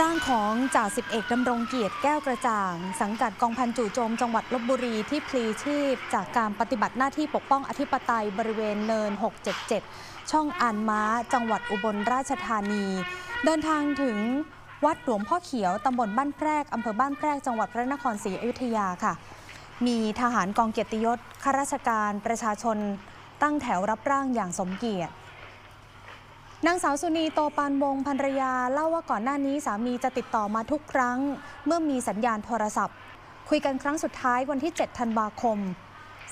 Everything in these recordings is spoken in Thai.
ร่างของจ่าสิบเอกดำรงเกียรติแก้วกระจ่าง สังกัดกองพันจู่โจมจังหวัดลบบุรีที่พลีชีพ จากการปฏิบัติหน้าที่ปกป้องอธิปไตยบริเวณเนิน 677 ช่องอานม้า จังหวัดอุบลราชธานี เดินทางถึงวัดหลวงพ่อเขียวตำบลบ้านแพรกอำเภอบ้านแพรกจังหวัดพระนครศรีอยุธยาค่ะ มีทหารกองเกียรติยศข้าราชการประชาชน ตั้งแถวรับร่างอย่างสมเกียรติ นางสาวสุนีโตปานวงภรรยาเล่าว่าก่อนหน้านี้สามีจะติดต่อมาทุกครั้ง เมื่อมีสัญญาณโทรศัพท์ คุยกันครั้งสุดท้ายวันที่ 7 ธันวาคม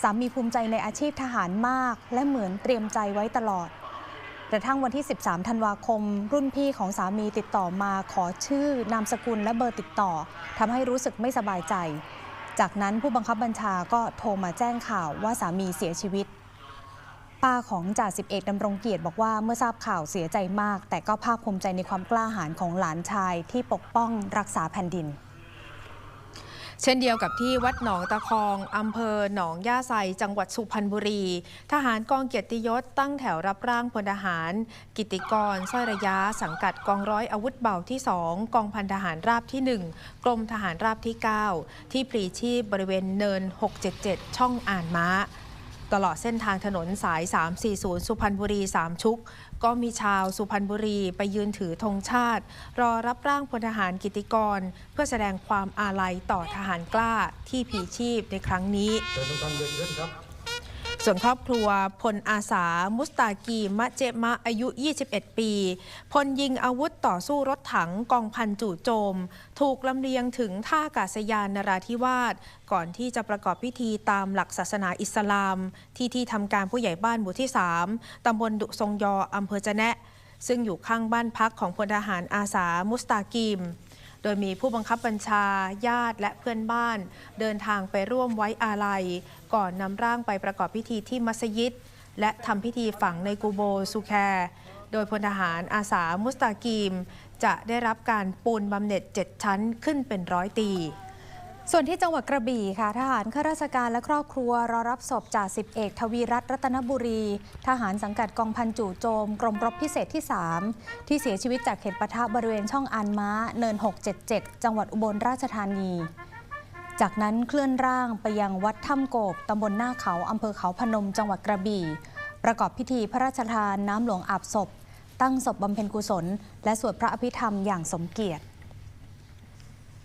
สามีภูมิใจในอาชีพทหารมาก และเหมือนเตรียมใจไว้ตลอดกระทั่งวันที่ 13 ธันวาคม รุ่นพี่ของสามีติดต่อมาขอชื่อนามสกุลและเบอร์ติดต่อทำให้รู้สึกไม่สบายใจ จากนั้นผู้บังคับบัญชาก็โทรมาแจ้งข่าวว่าสามีเสียชีวิต ป้าของจ่าสิบเอกดำรงเกียรติบอกว่าเมื่อทราบข่าวเสียใจมาก แต่ก็ภาคภูมิใจในความกล้าหาญของหลานชายที่ปกป้องรักษาแผ่นดิน เช่นเดียวกับที่วัดหนองตะคองอำเภอหนองย่าไซจังหวัดสุพรรณบุรี ทหารกองเกียรติยศตั้งแถวรับร่างพลทหาร กิติกรสร้อยระยะ สังกัดกองร้อยอาวุธเบาที่ 2 กองพันทหารราบที่ 1 กรมทหารราบที่ 9 ที่ปรีชีพบริเวณเนิน 677 ช่องอ่านม้า ตลอดเส้นทางถนนสาย 340 สุพรรณบุรี 3 ชุก ก็มีชาวสุพรรณบุรีไปยืนถือธงชาติ รอรับร่างพลทหารกิติกร เพื่อแสดงความอาลัยต่อทหารกล้าที่ผีชีพในครั้งนี้ ส่วนครอบครัวพลอาสา มุสตากีมะเจมะอายุ 21 ปีพลยิงอาวุธต่อสู้รถถังกองพันจู่โจม ถูกลำเลียงถึงท่าอากาศยานนราธิวาสก่อนที่จะประกอบพิธีตามหลักศาสนาอิสลาม ที่ที่ทำการผู้ใหญ่บ้านหมู่ที่ 3 ตำบลดุทรงยออำเภอจะแนะ ซึ่งอยู่ข้างบ้านพักของพลทหารอาสามุสตากีม โดยมีผู้บังคับบัญชาญาติและเพื่อนบ้าน เดินทางไปร่วมไว้อาลัย ก่อนนำร่างไปประกอบพิธีที่มัสยิด และทำพิธีฝังในกูโบซูแคร์โดยพลทหารอาสามุสตากีม จะได้รับการปูนบำเหน็จ 7 ชั้นขึ้นเป็นร้อยตี ส่วนที่จังหวัดกระบี่ค่ะ ทหารข้าราชการและครอบครัว รอรับศพจ่าสิบเอก ทวีรัตน์รัตนบุรี ทหารสังกัดกองพันจู่โจม กรมรบพิเศษที่ 3 ที่เสียชีวิตจากเหตุปะทะบริเวณช่องอานม้า เนิน 677 จังหวัดอุบลราชธานี จากนั้นเคลื่อนร่างไปยังวัดถ้ำโกบตำบลหน้าเขาอำเภอเขาพนม จังหวัดกระบี่ ประกอบพิธีพระราชทานน้ำหลวงอาบศพ ตั้งศพบำเพ็ญกุศล และสวดพระอภิธรรมอย่างสมเกียรติ